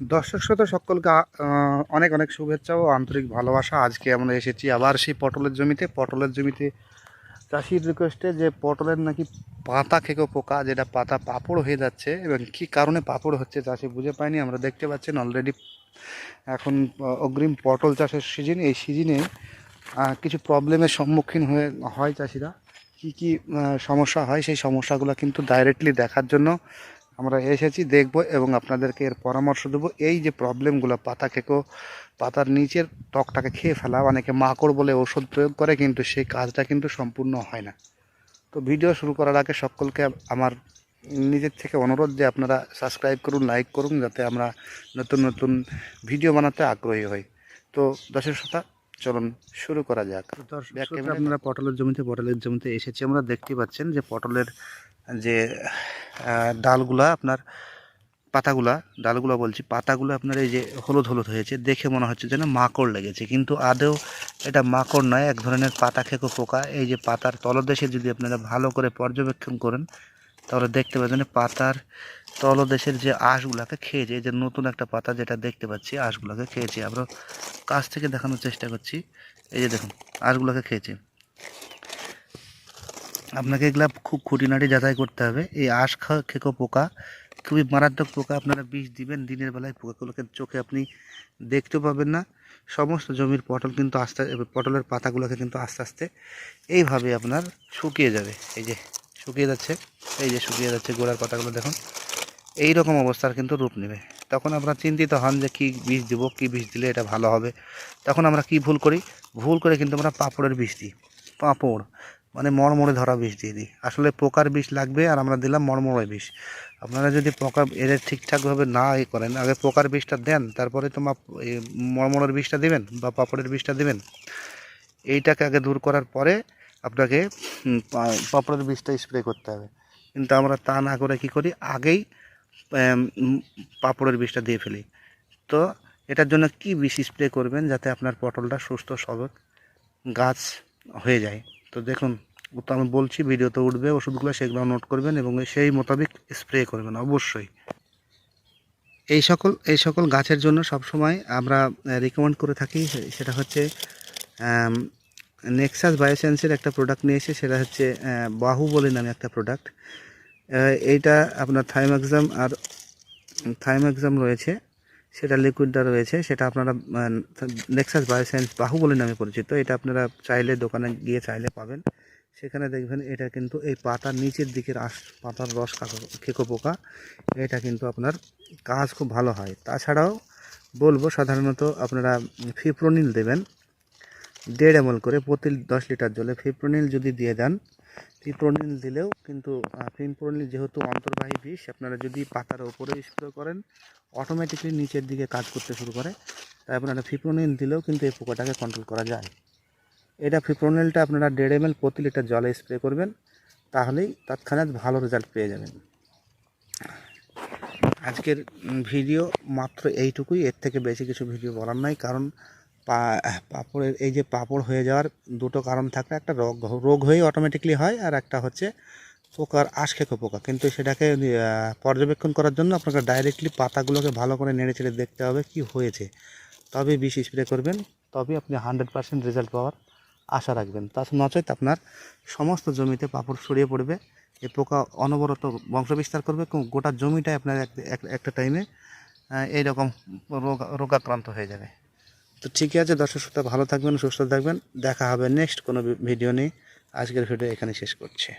দর্শক শ্রোতা, সকলকে অনেক অনেক শুভেচ্ছা ও আন্তরিক ভালোবাসা। আজকে আমরা এসেছি আবার সেই পটলের জমিতে। পটলের জমিতে চাষির রিকোয়েস্টে যে পটলের নাকি পাতা খেকো পোকা, যেটা পাতা পাপড় হয়ে যাচ্ছে এবং কী কারণে পাপড় হচ্ছে চাষি বুঝে পায়নি আমরা দেখতে পাচ্ছেন অলরেডি এখন অগ্রিম পটল চাষের সিজন এই সিজনে কিছু প্রবলেমের সম্মুখীন হয়ে, হয় চাষিরা। কী কী সমস্যা হয় সেই সমস্যাগুলো কিন্তু ডাইরেক্টলি দেখার জন্য আমরা এসেছি দেখব এবং আপনাদেরকে এর পরামর্শ দেবো। এই যে প্রবলেমগুলো পাতা খেকো পাতার নিচের ত্বকটাকে খেয়ে ফেলা অনেকে মাকড় বলে ওষুধ প্রয়োগ করে কিন্তু সেই কাজটা কিন্তু সম্পূর্ণ হয় না। তো ভিডিও শুরু করার আগে সকলকে আমার নিজের থেকে অনুরোধ যে আপনারা সাবস্ক্রাইব করুন লাইক করুন যাতে আমরা নতুন নতুন ভিডিও বানাতে আগ্রহী হই। তো দশের শতা চলুন শুরু করা যাক। আপনারা পটলের জমিতে পটলের জমিতে এসেছি। আমরা দেখতে পাচ্ছেন যে পটলের যে ডালগুলা আপনার পাতাগুলা, ডালগুলা বলছি, পাতাগুলো আপনার এই যে হলুদ হলুদ হয়েছে, দেখে মনে হচ্ছে যেন মাকড় লেগেছে। কিন্তু আদৌ এটা মাকড় নয়, এক ধরনের পাতা খেকো পোকা। এই যে পাতার তলদেশে যদি আপনারা ভালো করে পর্যবেক্ষণ করেন, তাহলে দেখতে পাবেন পাতার তলদেশের যে আঁশগুলাকে খেয়েছে, এই যে নতুন একটা পাতা যেটা দেখতে পাচ্ছি, আঁশগুলাকে খেয়েছে। আমরা কাছ থেকে দেখানোর চেষ্টা করছি। এই যে দেখুন, আঁশগুলাকে খেয়েছে। আপনাকে এগুলা খুব খুঁটিনাটি যাচাই করতে হবে। এই আঁশ খেকো পোকা, খুবই মারাত্মক পোকা আপনারা বিষ দিবেন, দিনের বেলায় পোকাগুলোকে চোখে আপনি দেখতেও পাবেন না। সমস্ত জমির পটল কিন্তু আস্তে, পটলের পাতাগুলোকে কিন্তু আস্তে আস্তে এইভাবে আপনার শুকিয়ে যাবে। এই যে শুকিয়ে যাচ্ছে, এই যে শুকিয়ে যাচ্ছে গোড়ার পাতাগুলো দেখুন এই রকম অবস্থার কিন্তু রূপ নেবে। তখন আমরা চিন্তিত হন যে কী বিষ দেবো, কী বিষ দিলে এটা ভালো হবে। তখন আমরা কি ভুল করি? ভুল করে কিন্তু আমরা পাঁপড়ের বিষ দিই। পাঁপড় মানে মরমরে ধরা বিষ দিয়ে দিই। আসলে পোকার বিষ লাগবে আর আমরা দিলাম মরমরে বিষ। আপনারা যদি পোকা এদের ঠিকঠাকভাবে না এ করেন, আগে পোকার বিষটা দেন, তারপরে তোমার মরমরের বিষটা দেবেন বা পাপড়ের বিষটা দেবেন। এইটাকে আগে দূর করার পরে আপনাকে পাপড়ের বিষটা স্প্রে করতে হবে। কিন্তু আমরা তা না করে কি করি? আগেই পাপড়ের বিষটা দিয়ে ফেলি। তো এটার জন্য কি বিষ স্প্রে করবেন যাতে আপনার পটলটা সুস্থ সবক গাছ হয়ে যায়? তো দেখুন তো আমি বলছি ভিডিওতে উঠবে ওষুধগুলো সেগুলো নোট করবেন এবং সেই মোতাবেক স্প্রে করবেন অবশ্যই। এই সকল এই সকল গাছের জন্য সবসময় আমরা রিকমেন্ড করে থাকি সেটা হচ্ছে নেক্সাস বায়োসেন্সের একটা প্রোডাক্ট নিয়ে এসে সেটা হচ্ছে আহ, বাহুবলী নামে একটা প্রোডাক্ট এইটা আপনার থাইম্যাক্সাম আর থাইম্যাক্সাম রয়েছে সেটা লিকুইডটা রয়েছে সেটা আপনারা নেক্সাস বায়োসায়েন্স বাহুবলী নামে পরিচিত এটা আপনারা চাইলে দোকানে গিয়ে চাইলে পাবেন। সেখানে দেখবেন এটা কিন্তু এই পাতার নিচের দিকের আশ, পাতার রস খেকো পোকা, এটা কিন্তু আপনার কাজ খুব ভালো হয়। তাছাড়াও বলব সাধারণত আপনারা ফিপ্রোনিল দেবেন। দেড় এমএল করে প্রতি দশ লিটার জলে ফিপ্রোনিল যদি দিয়ে দেন, ফিপ্রোনিল দিলেও কিন্তু ফিপ্রোনিল যেহেতু অন্তর্বাহী বিষ, আপনারা যদি পাতার ওপরে স্প্রে করেন অটোমেটিকলি নিচের দিকে কাজ করতে শুরু করে। তাই আপনারা ফিপ্রোনিল দিলেও কিন্তু এই পোকাটাকে কন্ট্রোল করা যায়। এটা ফিপ্রোনিলটা আপনারা দেড় এমএল প্রতি লিটার জলে স্প্রে করবেন, তাহলেই তৎক্ষণাৎ ভালো রেজাল্ট পেয়ে যাবেন। আজকের ভিডিও মাত্র এইটুকুই, এর থেকে বেশি কিছু ভিডিও বলার নাই, কারণ পাপড়ের, এই যে পাপড় হয়ে যাওয়ার দুটো কারণ থাকে একটা রোগ রোগ হয়ে অটোমেটিকলি হয়, আর একটা হচ্ছে পোকার আশ খেকো পোকা। কিন্তু সেটাকে পর্যবেক্ষণ করার জন্য আপনাকে ডাইরেক্টলি পাতাগুলোকে ভালো করে নেড়ে চেড়ে দেখতে হবে কি হয়েছে। তবে বিষ স্প্রে করবেন তবে আপনি হান্ড্রেড পার্সেন্ট রেজাল্ট পাওয়ার আশা রাখবেন। তা নচেত আপনার সমস্ত জমিতে পাপড় ছড়িয়ে পড়বে এই পোকা অনবরত বংশবিস্তার করবে গোটা জমিটাই আপনার এক- এক- একটা টাইমে এইরকম রোগ, রোগাক্রান্ত হয়ে যাবে। তো ঠিকই আছে দর্শক শ্রোতা, ভালো থাকবেন, সুস্থ থাকবেন। দেখা হবে নেক্সট কোনো ভিডিও নিয়ে। আজকের ভিডিও এখানে শেষ করছি।